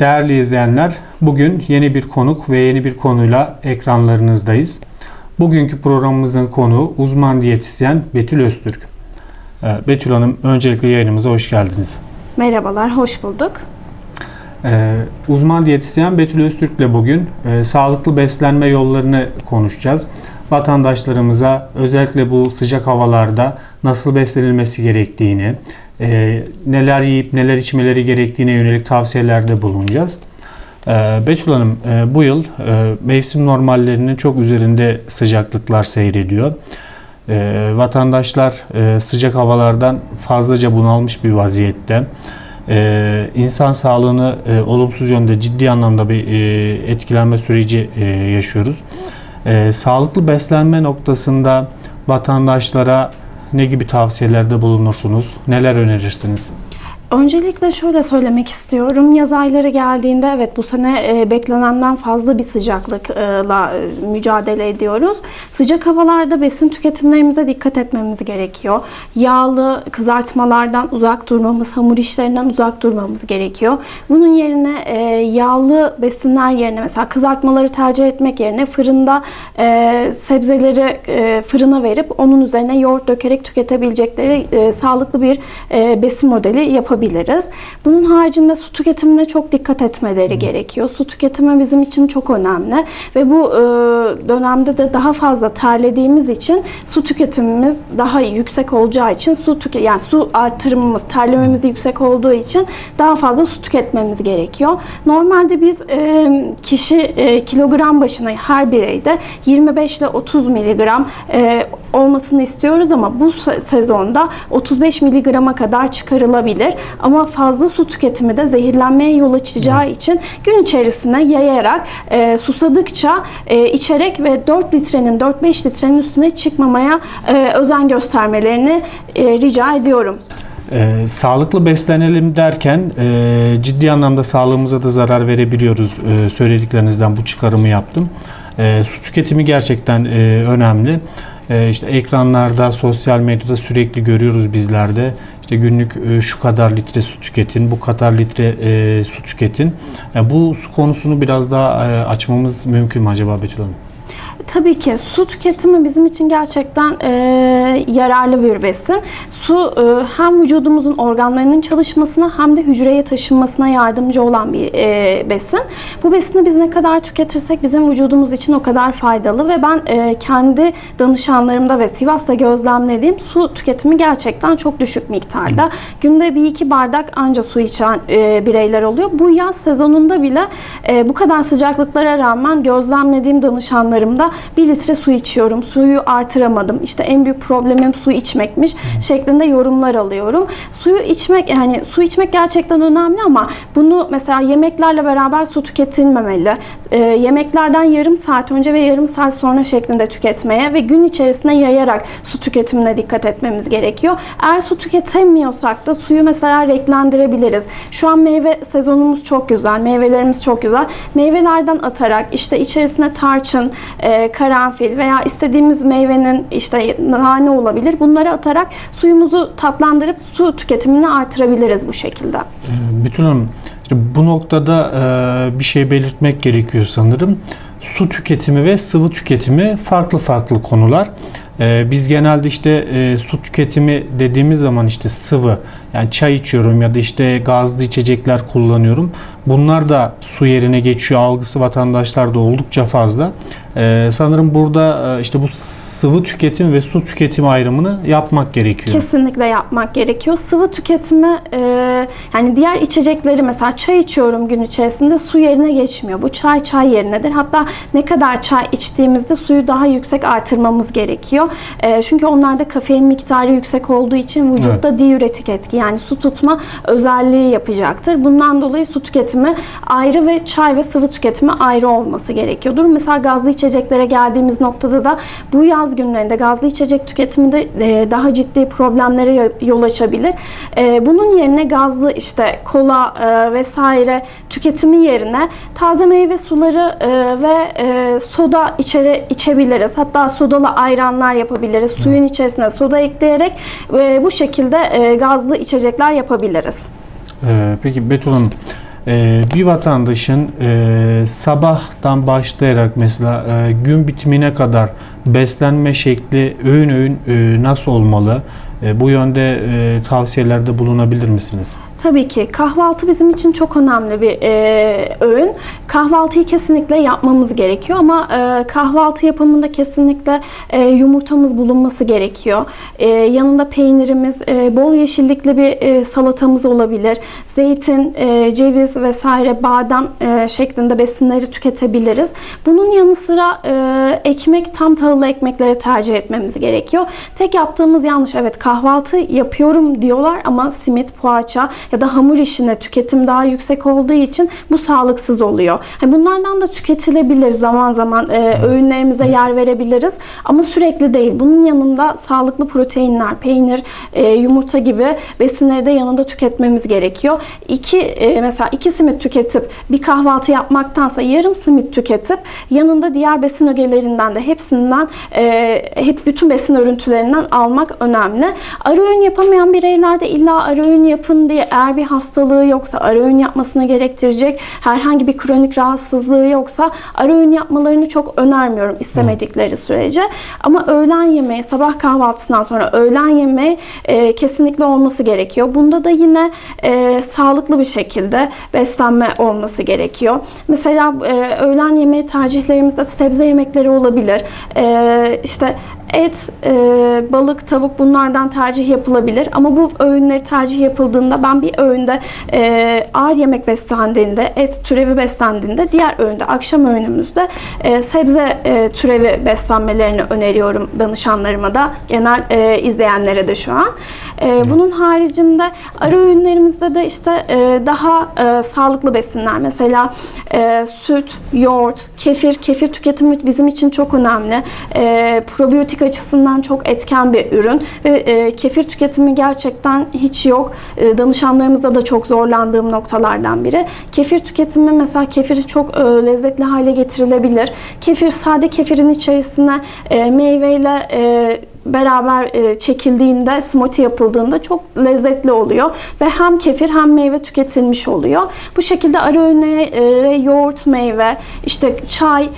Değerli izleyenler, bugün yeni bir konuk ve yeni bir konuyla ekranlarınızdayız. Bugünkü programımızın konuğu uzman diyetisyen Betül Öztürk. Ee, Betül Hanım, öncelikle yayınımıza hoş geldiniz. Merhabalar, hoş bulduk. Ee, uzman diyetisyen Betül Öztürk ile bugün e, sağlıklı beslenme yollarını konuşacağız. Vatandaşlarımıza özellikle bu sıcak havalarda nasıl beslenilmesi gerektiğini, e, neler yiyip neler içmeleri gerektiğine yönelik tavsiyelerde bulunacağız. Ee, Betül Hanım, e, bu yıl e, mevsim normallerinin çok üzerinde sıcaklıklar seyrediyor. E, vatandaşlar e, sıcak havalardan fazlaca bunalmış bir vaziyette. E, insan sağlığını e, olumsuz yönde ciddi anlamda bir e, etkilenme süreci e, yaşıyoruz. E, sağlıklı beslenme noktasında vatandaşlara ne gibi tavsiyelerde bulunursunuz? Neler önerirsiniz? Öncelikle şöyle söylemek istiyorum. Yaz ayları geldiğinde evet bu sene e, beklenenden fazla bir sıcaklıkla e, mücadele ediyoruz. Sıcak havalarda besin tüketimlerimize dikkat etmemiz gerekiyor. Yağlı kızartmalardan uzak durmamız, hamur işlerinden uzak durmamız gerekiyor. Bunun yerine e, yağlı besinler yerine mesela kızartmaları tercih etmek yerine fırında sebzeleri fırına verip onun üzerine yoğurt dökerek tüketebilecekleri sağlıklı bir besin modeli yapabiliriz. Bunun haricinde su tüketimine çok dikkat etmeleri gerekiyor. Su tüketimi bizim için çok önemli ve bu e, dönemde de daha fazla terlediğimiz için su tüketimimiz daha yüksek olacağı için su tüke yani su artırımımız, terlememiz yüksek olduğu için daha fazla su tüketmemiz gerekiyor. Normalde biz e, kişi e, kilogram başına her bireyde 25 ile 30 miligram olmasını istiyoruz ama bu se- sezonda 35 miligrama kadar çıkarılabilir. Ama fazla su tüketimi de zehirlenmeye yol açacağı için gün içerisinde yayarak e, susadıkça e, içerek ve 4 litrenin 4-5 litrenin üstüne çıkmamaya e, özen göstermelerini e, rica ediyorum. Ee, sağlıklı beslenelim derken e, ciddi anlamda sağlığımıza da zarar verebiliyoruz. E, söylediklerinizden bu çıkarımı yaptım. E, su tüketimi gerçekten e, önemli. E, işte ekranlarda, sosyal medyada sürekli görüyoruz bizler de. İşte günlük e, şu kadar litre su tüketin, bu kadar litre e, su tüketin. E, bu su konusunu biraz daha açmamız mümkün mü acaba Betül Hanım? Tabii ki su tüketimi bizim için gerçekten e, yararlı bir besin. Su e, hem vücudumuzun organlarının çalışmasına hem de hücreye taşınmasına yardımcı olan bir e, besin. Bu besini biz ne kadar tüketirsek bizim vücudumuz için o kadar faydalı ve ben e, kendi danışanlarımda ve Sivas'ta gözlemlediğim su tüketimi gerçekten çok düşük miktarda. Günde bir iki bardak anca su içen e, bireyler oluyor. Bu yaz sezonunda bile e, bu kadar sıcaklıklara rağmen gözlemlediğim danışanlarımda bir litre su içiyorum, suyu artıramadım, işte en büyük problemim su içmekmiş şeklinde yorumlar alıyorum. Suyu içmek yani su içmek gerçekten önemli ama bunu mesela yemeklerle beraber su tüketilmemeli. E, yemeklerden yarım saat önce ve yarım saat sonra şeklinde tüketmeye ve gün içerisinde yayarak su tüketimine dikkat etmemiz gerekiyor. Eğer su tüketemiyorsak da suyu mesela renklendirebiliriz. Şu an meyve sezonumuz çok güzel, meyvelerimiz çok güzel. Meyvelerden atarak işte içerisine tarçın, e, karanfil veya istediğimiz meyvenin işte nane olabilir. Bunları atarak suyumuzu tatlandırıp su tüketimini artırabiliriz bu şekilde. Ee, Betül Hanım, bu noktada e, bir şey belirtmek gerekiyor sanırım. Su tüketimi ve sıvı tüketimi farklı farklı konular. Biz genelde işte e, su tüketimi dediğimiz zaman işte sıvı, yani çay içiyorum ya da işte gazlı içecekler kullanıyorum. Bunlar da su yerine geçiyor algısı vatandaşlarda oldukça fazla. Ee, Sanırım burada e, işte bu sıvı tüketim ve su tüketimi ayrımını yapmak gerekiyor. Kesinlikle yapmak gerekiyor. Sıvı tüketimi e, yani diğer içecekleri mesela çay içiyorum gün içerisinde su yerine geçmiyor. Bu çay çay yerinedir. Hatta ne kadar çay içtiğimizde suyu daha yüksek artırmamız gerekiyor. E, çünkü onlarda kafein miktarı yüksek olduğu için vücutta diüretik etki yani su tutma özelliği yapacaktır. Bundan dolayı su tüketimi ayrı ve çay ve sıvı tüketimi ayrı olması gerekiyordur. Mesela gazlı içeceklere geldiğimiz noktada da bu yaz günlerinde gazlı içecek tüketimi de e, daha ciddi problemlere yo- yol açabilir. E, bunun yerine gazlı işte kola e, vesaire tüketimi yerine taze meyve suları ve soda içeri içebiliriz. Hatta sodalı ayranlar yapabiliriz. Suyun içerisine soda ekleyerek bu şekilde gazlı içecekler yapabiliriz. Peki Betül Hanım, Ee, bir vatandaşın e, sabahtan başlayarak mesela e, gün bitimine kadar beslenme şekli öğün öğün e, nasıl olmalı? E, bu yönde tavsiyelerde bulunabilir misiniz? Tabii ki kahvaltı bizim için çok önemli bir e, öğün. Kahvaltıyı kesinlikle yapmamız gerekiyor ama e, kahvaltı yapımında kesinlikle e, yumurtamız bulunması gerekiyor. E, yanında peynirimiz, e, bol yeşillikli bir e, salatamız olabilir. Zeytin, e, ceviz vesaire badem e, şeklinde besinleri tüketebiliriz. Bunun yanı sıra e, ekmek, tam tahıllı ekmekleri tercih etmemiz gerekiyor. Tek yaptığımız yanlış evet kahvaltı yapıyorum diyorlar ama simit, poğaça ya da hamur işine tüketim daha yüksek olduğu için bu sağlıksız oluyor. Bunlardan da tüketilebilir zaman zaman e, öğünlerimize yer verebiliriz ama sürekli değil. Bunun yanında sağlıklı proteinler, peynir, e, yumurta gibi besinleri de yanında tüketmemiz gerekiyor. İki e, mesela iki simit tüketip bir kahvaltı yapmaktansa yarım simit tüketip yanında diğer besin ögelerinden de hepsinden e, hep bütün besin örüntülerinden almak önemli. Ara öğün yapamayan bireylerde illa ara öğün yapın diye eğer bir hastalığı yoksa ara öğün yapmasını gerektirecek herhangi bir kronik rahatsızlığı yoksa ara öğün yapmalarını çok önermiyorum istemedikleri sürece. Ama öğlen yemeği, sabah kahvaltısından sonra öğlen yemeği e, kesinlikle olması gerekiyor. Bunda da yine e, sağlıklı bir şekilde beslenme olması gerekiyor. Mesela e, öğlen yemeği tercihlerimizde sebze yemekleri olabilir. E, işte et, e, balık, tavuk bunlardan tercih yapılabilir. Ama bu öğünleri tercih yapıldığında ben bir öğünde e, ağır yemek beslendiğinde, et türevi beslendiğinde diğer öğünde, akşam öğünümüzde e, sebze e, türevi beslenmelerini öneriyorum danışanlarıma da, genel e, izleyenlere de şu an. E, bunun haricinde ara öğünlerimizde de işte e, daha e, sağlıklı besinler. Mesela e, süt, yoğurt, kefir. Kefir tüketimi bizim için çok önemli. E, probiyotik açısından çok etken bir ürün ve e, kefir tüketimi gerçekten hiç yok. E, danışanlarımızda da çok zorlandığım noktalardan biri. Kefir tüketimi mesela kefiri çok e, lezzetli hale getirilebilir. Kefir sade kefirin içerisine e, meyveyle e, beraber çekildiğinde, smoothie yapıldığında çok lezzetli oluyor ve hem kefir hem meyve tüketilmiş oluyor. Bu şekilde ara öğüne e, yoğurt, meyve, işte çay,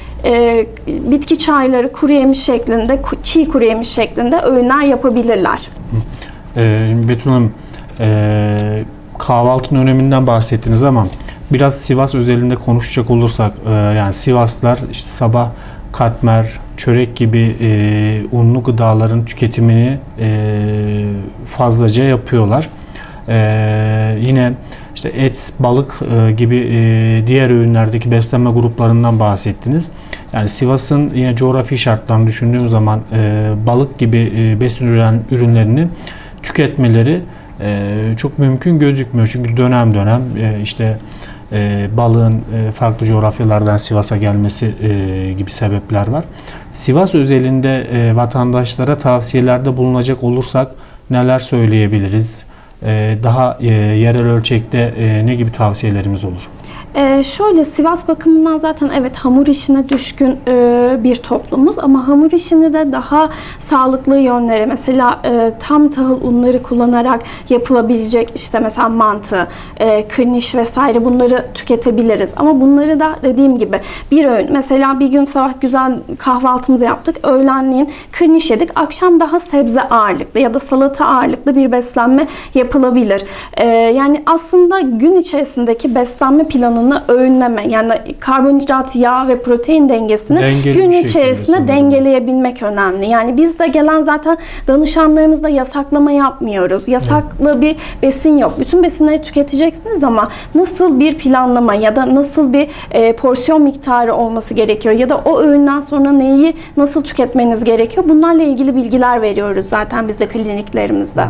bitki çayları kuru yemiş şeklinde, çiğ kuru yemiş şeklinde öğünler yapabilirler. Ee, Betül Hanım, e, kahvaltının öneminden bahsettiniz ama biraz Sivas özelinde konuşacak olursak, e, yani Sivaslar işte sabah katmer, çörek gibi e, unlu gıdaların tüketimini e, fazlaca yapıyorlar. E, yine işte et, balık e, gibi e, diğer öğünlerdeki beslenme gruplarından bahsettiniz. Yani Sivas'ın yine coğrafi şartlarını düşündüğüm zaman e, balık gibi e, besin ürün, ürünlerini tüketmeleri çok mümkün gözükmüyor. Çünkü dönem dönem e, işte e, balığın e, farklı coğrafyalardan Sivas'a gelmesi gibi sebepler var. Sivas özelinde vatandaşlara tavsiyelerde bulunacak olursak neler söyleyebiliriz? Daha yerel ölçekte ne gibi tavsiyelerimiz olur? Ee, şöyle Sivas bakımından zaten evet hamur işine düşkün e, bir toplumuz ama hamur işini de daha sağlıklı yönlere mesela e, tam tahıl unları kullanarak yapılabilecek işte mesela mantı, e, kırniş vesaire bunları tüketebiliriz. Ama bunları da dediğim gibi bir öğün mesela bir gün sabah güzel kahvaltımızı yaptık. Öğlenleyin kırniş yedik. Akşam daha sebze ağırlıklı ya da salata ağırlıklı bir beslenme yapılabilir. E, yani aslında gün içerisindeki beslenme planını öğünleme yani karbonhidrat, yağ ve protein dengesini Dengeli gün içerisinde sanırım. dengeleyebilmek önemli. Yani biz de gelen zaten danışanlarımızda yasaklama yapmıyoruz. Yasaklı bir besin yok. Bütün besinleri tüketeceksiniz ama nasıl bir planlama ya da nasıl bir e, porsiyon miktarı olması gerekiyor ya da o öğünden sonra neyi nasıl tüketmeniz gerekiyor? Bunlarla ilgili bilgiler veriyoruz zaten biz de kliniklerimizde.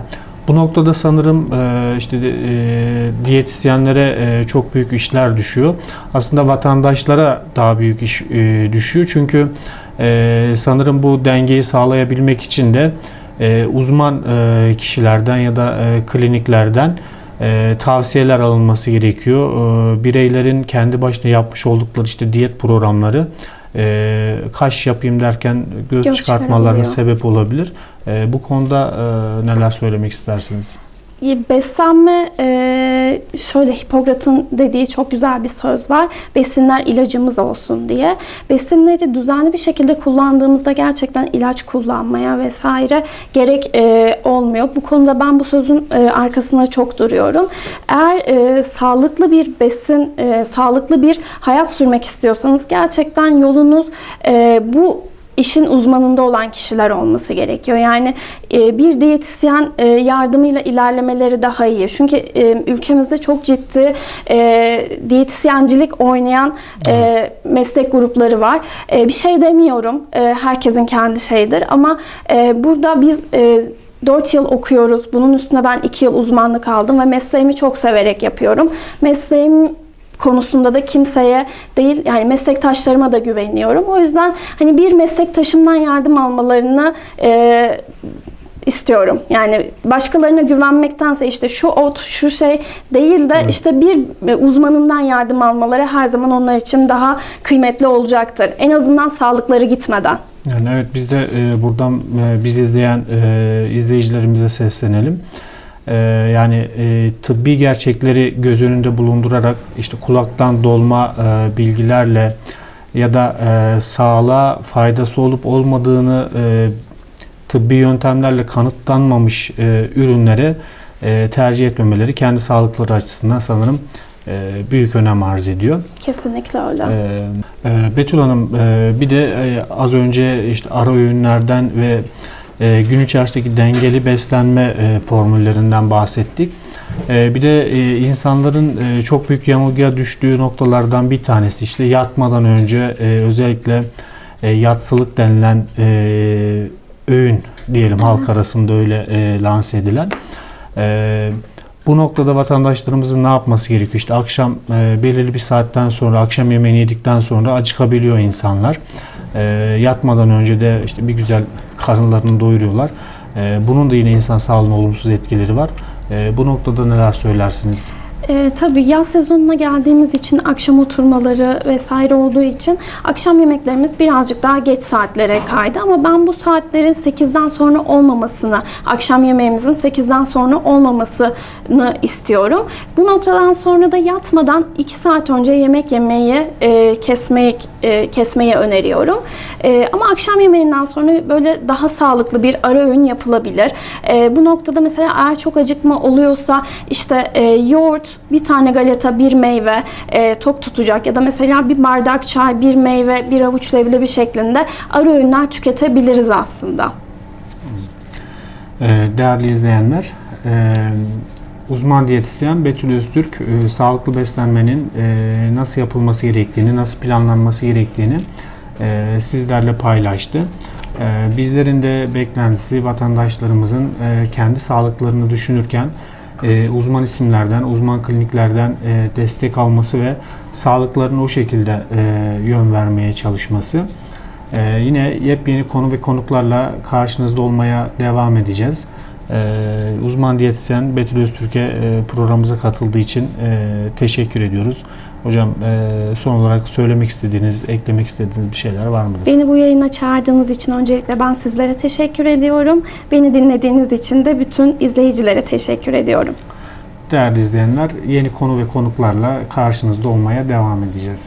Bu noktada sanırım e, işte e, diyetisyenlere e, çok büyük işler düşüyor. Aslında vatandaşlara daha büyük iş düşüyor. Çünkü sanırım bu dengeyi sağlayabilmek için de uzman kişilerden ya da kliniklerden tavsiyeler alınması gerekiyor. Bireylerin kendi başına yapmış oldukları işte diyet programları kaş yapayım derken göz, Göz çıkartmalarına sebep olabilir. E, bu konuda e, neler söylemek istersiniz? Beslenme e, şöyle Hipokrat'ın dediği çok güzel bir söz var. Besinler ilacımız olsun diye. Besinleri düzenli bir şekilde kullandığımızda gerçekten ilaç kullanmaya vesaire gerek e, olmuyor. Bu konuda ben bu sözün e, arkasında çok duruyorum. Eğer e, sağlıklı bir besin, e, sağlıklı bir hayat sürmek istiyorsanız gerçekten yolunuz e, bu işin uzmanında olan kişiler olması gerekiyor. Yani e, bir diyetisyen e, yardımıyla ilerlemeleri daha iyi. Çünkü e, ülkemizde çok ciddi diyetisyencilik oynayan meslek grupları var. Bir şey demiyorum. Herkesin kendi şeyidir ama burada biz e, 4 yıl okuyoruz. Bunun üstüne ben 2 yıl uzmanlık aldım ve mesleğimi çok severek yapıyorum. Mesleğim konusunda da kimseye değil yani meslektaşlarıma da güveniyorum. O yüzden hani bir meslektaşımdan yardım almalarını e, istiyorum. Yani başkalarına güvenmektense işte şu ot, şu şey değil de işte bir uzmanından yardım almaları her zaman onlar için daha kıymetli olacaktır. En azından sağlıkları gitmeden. Yani evet biz de e, buradan e, bizi izleyen e, izleyicilerimize seslenelim. E, yani e, tıbbi gerçekleri göz önünde bulundurarak işte kulaktan dolma e, bilgilerle ya da e, sağlığa faydası olup olmadığını e, tıbbi yöntemlerle kanıtlanmamış e, ürünleri e, tercih etmemeleri kendi sağlıkları açısından sanırım e, büyük önem arz ediyor. Kesinlikle öyle. Ee, e, Betül Hanım e, bir de e, az önce işte ara öğünlerden ve e, gün içerisindeki dengeli beslenme e, formüllerinden bahsettik. E, bir de e, insanların e, çok büyük yanılgıya düştüğü noktalardan bir tanesi işte yatmadan önce e, özellikle e, yatsılık denilen e, öğün diyelim halk arasında öyle e, lanse edilen. E, bu noktada vatandaşlarımızın ne yapması gerekiyor? İşte akşam e, belirli bir saatten sonra, akşam yemeğini yedikten sonra acıkabiliyor insanlar. E, yatmadan önce de işte bir güzel karınlarını doyuruyorlar. E, bunun da yine insan sağlığına olumsuz etkileri var. E, bu noktada neler söylersiniz? E, tabii yaz sezonuna geldiğimiz için akşam oturmaları vesaire olduğu için akşam yemeklerimiz birazcık daha geç saatlere kaydı ama ben bu saatlerin 8'den sonra olmamasını, akşam yemeğimizin 8'den sonra olmamasını istiyorum. Bu noktadan sonra da yatmadan 2 saat önce yemek yemeyi e, kesmek e, kesmeyi öneriyorum. E, ama akşam yemeğinden sonra böyle daha sağlıklı bir ara öğün yapılabilir. E, bu noktada mesela eğer çok acıkma oluyorsa işte e, yoğurt, bir tane galeta, bir meyve e, tok tutacak ya da mesela bir bardak çay, bir meyve, bir avuç leblebi şeklinde ara öğünler tüketebiliriz aslında. E, değerli izleyenler, e, uzman diyetisyen Betül Öztürk e, sağlıklı beslenmenin e, nasıl yapılması gerektiğini, nasıl planlanması gerektiğini sizlerle paylaştı. Bizlerin de beklentisi vatandaşlarımızın kendi sağlıklarını düşünürken e, uzman isimlerden, uzman kliniklerden e, destek alması ve sağlıklarını o şekilde e, yön vermeye çalışması. Ee, yine yepyeni konu ve konuklarla karşınızda olmaya devam edeceğiz. Ee, uzman diyetisyen Betül Öztürk'e e, programımıza katıldığı için e, teşekkür ediyoruz. Hocam e, son olarak söylemek istediğiniz, eklemek istediğiniz bir şeyler var mıdır? Beni bu yayına çağırdığınız için öncelikle ben sizlere teşekkür ediyorum. Beni dinlediğiniz için de bütün izleyicilere teşekkür ediyorum. Değerli izleyenler, yeni konu ve konuklarla karşınızda olmaya devam edeceğiz.